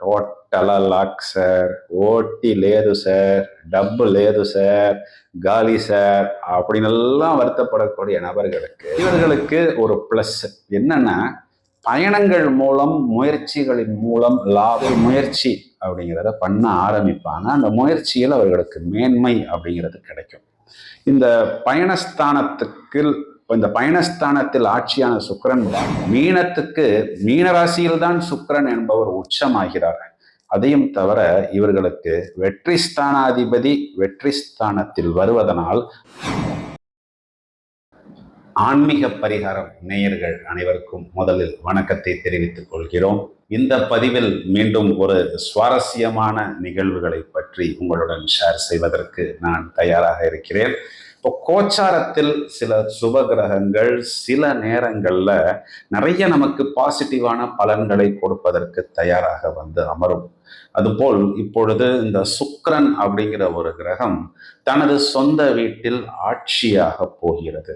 Total lock sir ஓட்டி லேது sir டப்பு லேது sir காலி சார் அப்படின்னு எல்லாம் வருத்தப்படக்கூடிய நபர்களுக்கு இவர்களுக்கு ஒரு ப்ளஸ் என்னன்னா பயணங்கள் மூலம் முயற்சிகளின் மூலம் லாப முயற்சி அப்படிங்கிறத பண்ண ஆரம்பிப்பாங்க அந்த முயற்சியில் அவர்களுக்கு மேன்மை அப்படிங்கிறது கிடைக்கும் இந்த பயணஸ்தானத்துக்கு இந்த பயணஸ்தானத்தில் ஆட்சியான சுக்கிரன் மீனத்துக்கு மீனராசியில் தான் என்பவர் உச்சமாகிறார். அதையும் தவிர இவர்களுக்கு வெற்றி ஸ்தானாதிபதி வெற்றி ஸ்தானத்தில் வருவதனால் ஆன்மீக பரிகாரம் நேயர்கள் அனைவருக்கும் முதலில் வணக்கத்தை தெரிவித்துக் கொள்கிறோம். இந்த பதிவில் மீண்டும் ஒரு சுவாரஸ்யமான நிகழ்வுகளை பற்றி உங்களுடன் ஷேர் செய்வதற்கு நான் தயாராக இருக்கிறேன். இப்போ கோச்சாரத்தில் சில சுப கிரகங்கள் சில நேரங்களில் நிறைய நமக்கு பாசிட்டிவான பலன்களை கொடுப்பதற்கு தயாராக வந்து அமரும். அதுபோல் இப்பொழுது இந்த சுக்ரன் அப்படிங்கிற ஒரு கிரகம் தனது சொந்த வீட்டில் ஆட்சியாக போகிறது.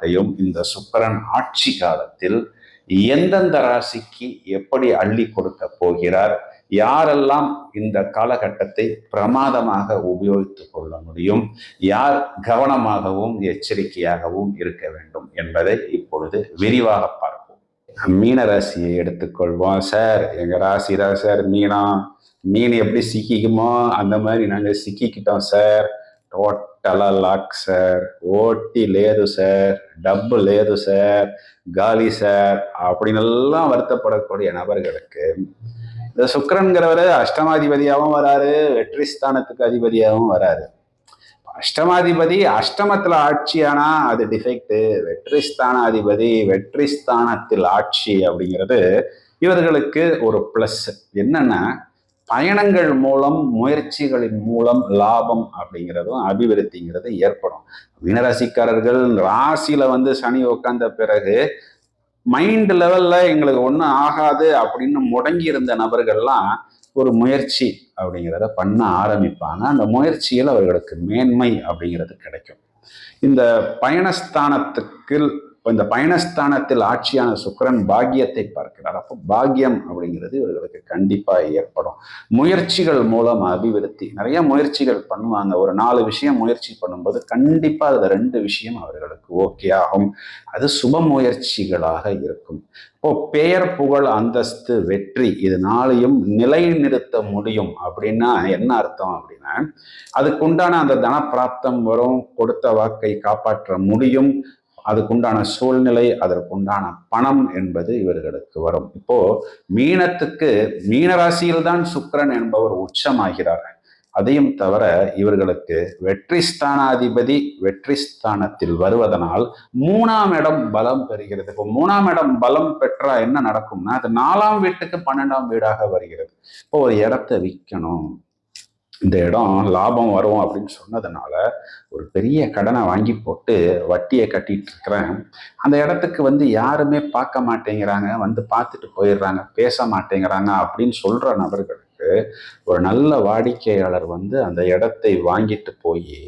கம்ஃபர்ட்டையும் இந்த சுக்கரன் ஆட்சி காலத்தில் எந்தெந்த ராசிக்கு எப்படி அள்ளி கொடுக்க போகிறார் யாரெல்லாம் இந்த காலகட்டத்தை பிரமாதமாக உபயோகித்துக் கொள்ள முடியும் யார் கவனமாகவும் எச்சரிக்கையாகவும் இருக்க வேண்டும் என்பதை இப்பொழுது விரிவாக பார்ப்போம். மீன ராசியை எடுத்துக்கொள்வோம் சார். எங்க ராசி தான் சார்? மீனா. மீன் எப்படி சிக்கிக்குமோ அந்த மாதிரி நாங்கள் சிக்கிக்கிட்டோம் சார். టోటల్ లాక్ సార్ ஓட்டி லேது சார் டப்பு லேது சார் காலி சார் அப்படின்னு எல்லாம் வருத்தப்படக்கூடிய நபர்களுக்கு இந்த சுக்கரன்கிறவர் அஷ்டமாதிபதியாகவும் வராரு வெற்றி ஸ்தானத்துக்கு அதிபதியாகவும் வராரு அஷ்டமாதிபதி அஷ்டமத்துல ஆட்சியானா அது டிஃபெக்ட் வெற்றி ஸ்தான அதிபதி வெற்றி ஸ்தானத்தில் ஆட்சி அப்படிங்கிறது இவர்களுக்கு ஒரு பிளஸ் என்னன்னா பயணங்கள் மூலம் முயற்சிகளின் மூலம் லாபம் அப்படிங்கிறதும் அபிவிருத்திங்கிறது ஏற்படும். மீனராசிக்காரர்கள் ராசியில வந்து சனி உட்கார்ந்த பிறகு மைண்ட் லெவல்ல எங்களுக்கு ஒன்றும் ஆகாது அப்படின்னு முடங்கி இருந்த நபர்கள்லாம் ஒரு முயற்சி அப்படிங்கிறத பண்ண ஆரம்பிப்பாங்க. அந்த முயற்சியில் அவர்களுக்கு மேன்மை அப்படிங்கிறது கிடைக்கும். இந்த பயணஸ்தானத்துக்கு இப்போ இந்த பயணஸ்தானத்தில் ஆட்சியான சுக்கிரன் பாக்கியத்தை பார்க்கிறார். அப்போ பாக்கியம் அப்படிங்கிறது இவர்களுக்கு கண்டிப்பாக ஏற்படும். முயற்சிகள் மூலம் அபிவிருத்தி. நிறைய முயற்சிகள் பண்ணுவாங்க. ஒரு நாலு விஷயம் முயற்சி பண்ணும்போது கண்டிப்பாக அதில் ரெண்டு விஷயம் அவர்களுக்கு ஓகே ஆகும். அது சுப முயற்சிகளாக இருக்கும். இப்போ பெயர் புகழ் அந்தஸ்து வெற்றி இது நாளையும் நிலைநிறுத்த முடியும் அப்படின்னா என்ன அர்த்தம் அப்படின்னா அதுக்குண்டான அந்த தனப்பிராப்தம் வரும். கொடுத்த வாக்கை காப்பாற்ற முடியும். அதுக்குண்டான சூழ்நிலை அதற்குண்டான பணம் என்பது இவர்களுக்கு வரும். இப்போ மீனத்துக்கு மீனராசியில் தான் என்பவர் உச்சமாகிறார். அதையும் தவிர இவர்களுக்கு வெற்றி ஸ்தானாதிபதி வெற்றி ஸ்தானத்தில் வருவதனால் மூணாம் இடம் பலம் பெறுகிறது. இப்போ மூணாம் இடம் பலம் பெற்றா என்ன நடக்கும்னா அது நாலாம் வீட்டுக்கு பன்னெண்டாம் வீடாக வருகிறது. இப்போ ஒரு இடத்த விற்கணும். இந்த இடம் லாபம் வரும் அப்படின்னு சொன்னதுனால ஒரு பெரிய கடனை வாங்கி போட்டு வட்டியை கட்டிட்டு இருக்கிறேன். அந்த இடத்துக்கு வந்து யாருமே பார்க்க மாட்டேங்கிறாங்க வந்து பார்த்துட்டு போயிடுறாங்க பேச மாட்டேங்கிறாங்க அப்படின்னு சொல்ற நபர்களுக்கு ஒரு நல்ல வாடிக்கையாளர் வந்து அந்த இடத்தை வாங்கிட்டு போய்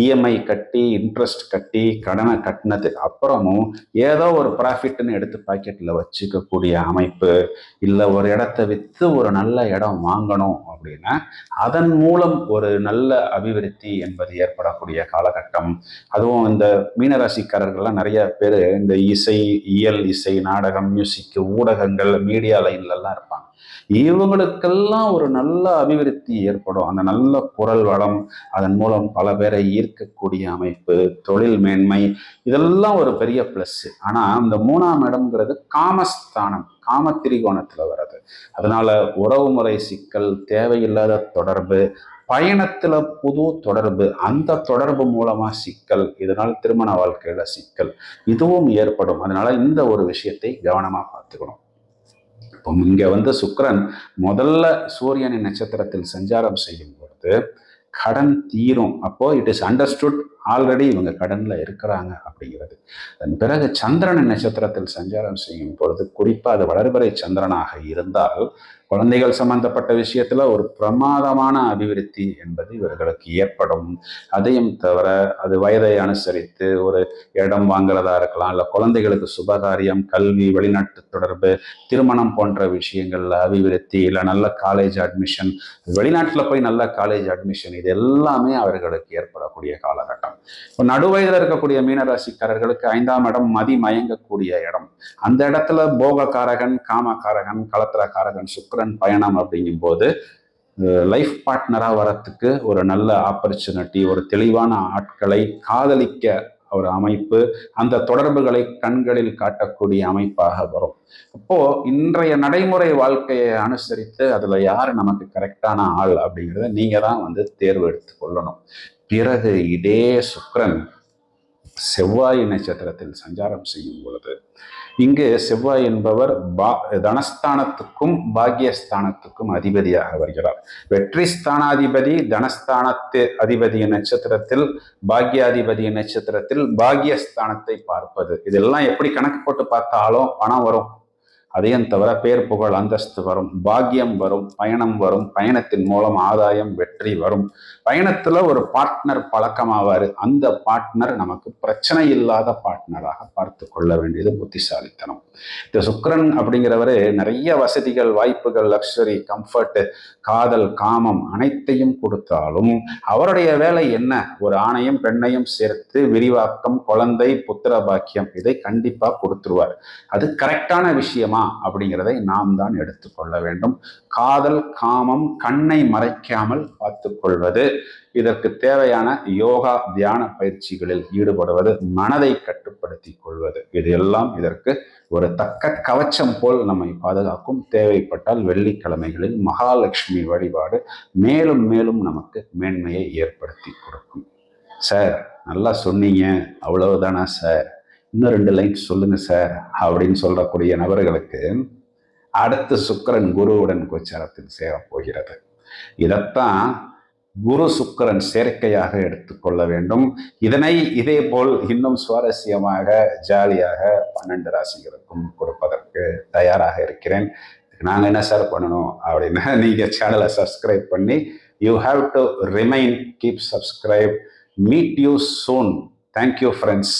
இஎம்ஐ கட்டி இன்ட்ரெஸ்ட் கட்டி கடனை கட்டினதுக்கு அப்புறமும் ஏதோ ஒரு ப்ராஃபிட்னு எடுத்து பாக்கெட்டில் வச்சுக்கக்கூடிய அமைப்பு இல்லை ஒரு இடத்த விற்று ஒரு நல்ல இடம் வாங்கணும் அப்படின்னா அதன் மூலம் ஒரு நல்ல அபிவிருத்தி என்பது ஏற்படக்கூடிய காலகட்டம். அதுவும் இந்த மீனராசிக்காரர்கள்லாம் நிறைய பேர் இந்த இசை இயல் இசை நாடகம் மியூசிக் ஊடகங்கள் மீடியா லைன்லலாம் இருப்பாங்க. இவங்களுக்கெல்லாம் ஒரு நல்ல அபிவிருத்தி ஏற்படும். அந்த நல்ல குரல் வளம் அதன் மூலம் பல பேரை ஈர்க்கக்கூடிய அமைப்பு தொழில் மேன்மை இதெல்லாம் ஒரு பெரிய ப்ளஸ் ஆனால் அந்த மூணாம் இடம்ங்கிறது காமஸ்தானம் காம திரிகோணத்தில் வர்றது. அதனால உறவுமுறை சிக்கல் தேவையில்லாத தொடர்பு பயணத்துல புது தொடர்பு அந்த தொடர்பு மூலமா சிக்கல் இதனால் திருமண வாழ்க்கையில சிக்கல் இதுவும் ஏற்படும். அதனால இந்த ஒரு விஷயத்தை கவனமா பார்த்துக்கணும். இப்போ இங்கே வந்து சுக்கரன் முதல்ல சூரியனின் நட்சத்திரத்தில் சஞ்சாரம் செய்யும் பொழுது கடன் தீரும். அப்போ இட் இஸ் அண்டர்ஸ்டுட் ஆல்ரெடி இவங்க கடனில் இருக்கிறாங்க அப்படிங்கிறது. அதன் பிறகு சந்திரன் நட்சத்திரத்தில் சஞ்சாரம் செய்யும் பொழுது குறிப்பாக அது வளர்பிறை சந்திரனாக இருந்தால் குழந்தைகள் சம்பந்தப்பட்ட விஷயத்தில் ஒரு பிரமாதமான அபிவிருத்தி என்பது இவர்களுக்கு ஏற்படும். அதையும் தவிர அது வயதை அனுசரித்து ஒரு இடம் வாங்குறதா இருக்கலாம் இல்லை குழந்தைகளுக்கு சுபகாரியம் கல்வி வெளிநாட்டு தொடர்பு திருமணம் போன்ற விஷயங்கள்ல அபிவிருத்தி இல்லை நல்ல காலேஜ் அட்மிஷன் வெளிநாட்டில் போய் நல்ல காலேஜ் அட்மிஷன் இது எல்லாமே அவர்களுக்கு ஏற்படக்கூடிய காலகட்டம். இப்போ நடுவயதில் இருக்கக்கூடிய மீனராசிக்காரர்களுக்கு ஐந்தாம் இடம் மதி மயங்கக்கூடிய இடம். அந்த இடத்துல போகக்காரகன் காமக்காரகன் கலத்திரக்காரகன் சுக்கரன் பயணம் அப்படிங்கும்போது லைஃப் பார்ட்னராக வரத்துக்கு ஒரு நல்ல ஆப்பர்ச்சுனிட்டி ஒரு தெளிவான ஆட்களை காதலிக்க ஒரு அமைப்பு அந்த தொடர்புகளை கண்களில் காட்டக்கூடிய அமைப்பாக வரும். அப்போ இன்றைய நடைமுறை வாழ்க்கையை அனுசரித்து அதுல யார் நமக்கு கரெக்டான ஆள் அப்படிங்கிறத நீங்க தான் வந்து தேர்வு எடுத்து கொள்ளணும். பிறகு இதே சுக்கரன் செவ்வாய் நட்சத்திரத்தில் சஞ்சாரம் செய்யும் பொழுது இங்கு செவ்வாய் என்பவர் பா தனஸ்தானத்துக்கும் பாக்யஸ்தானத்துக்கும் அதிபதியாக வருகிறார். வெற்றி ஸ்தானாதிபதி தனஸ்தானத்து அதிபதி நட்சத்திரத்தில் பாக்யாதிபதி நட்சத்திரத்தில் பாக்யஸ்தானத்தை பார்ப்பது. இதெல்லாம் எப்படி கணக்கு போட்டு பார்த்தாலும் பணம் வரும். அதையும் தவிர பேர் புகழ் அந்தஸ்து வரும் பாக்கியம் வரும் பயணம் வரும் பயணத்தின் மூலம் ஆதாயம் வெற்றி வரும். பயணத்துல ஒரு பார்ட்னர் பழக்கமாவாரு. அந்த பார்ட்னர் நமக்கு பிரச்சனை இல்லாத பார்ட்னராக பார்த்து கொள்ள வேண்டியது புத்திசாலித்தனம். இந்த சுக்கரன் அப்படிங்கிறவர் நிறைய வசதிகள் வாய்ப்புகள் லக்ஸரி கம்ஃபர்ட் காதல் காமம் அனைத்தையும் கொடுத்தாலும் அவருடைய வேலை என்ன? ஒரு ஆணையும் பெண்ணையும் சேர்த்து விரிவாக்கம் குழந்தை புத்திர பாக்கியம் இதை கண்டிப்பாக கொடுத்துருவார். அது கரெக்டான விஷயமா? அப்படிங்கிறதை நாம் தான் எடுத்துக்கொள்ள வேண்டும். காதல் காமம் கண்ணை மறைக்காமல் பார்த்து கொள்வது இதற்கு தேவையான யோகா தியான பயிற்சிகளில் ஈடுபடுவது மனதை கட்டுப்படுத்தி கொள்வது. இது எல்லாம் இதற்கு ஒரு தக்க கவச்சம் போல் நம்மை பாதுகாக்கும். தேவைப்பட்டால் வெள்ளிக்கிழமைகளில் மகாலட்சுமி வழிபாடு மேலும் மேலும் நமக்கு மேன்மையை ஏற்படுத்தி கொடுக்கும். சார் நல்லா சொன்னீங்க. அவ்வளவுதானா சார்? இன்னும் ரெண்டு லைன் சொல்லுங்க சார் அப்படின்னு சொல்லக்கூடிய நபர்களுக்கு அடுத்து சுக்கரன் குருவுடன் கோச்சாரத்தில் சேரப் போகிறது. இதைத்தான் குரு சுக்கரன் சேர்க்கையாக எடுத்துக்கொள்ள வேண்டும். இதனை இதே போல் இன்னும் சுவாரஸ்யமாக ஜாலியாக பன்னெண்டு ராசிகளுக்கும் கொடுப்பதற்கு தயாராக இருக்கிறேன். நாங்கள் என்ன சார் பண்ணணும் அப்படின்னா நீங்கள் சேனலை சப்ஸ்கிரைப் பண்ணி you have to remain keep subscribe meet you soon thank you friends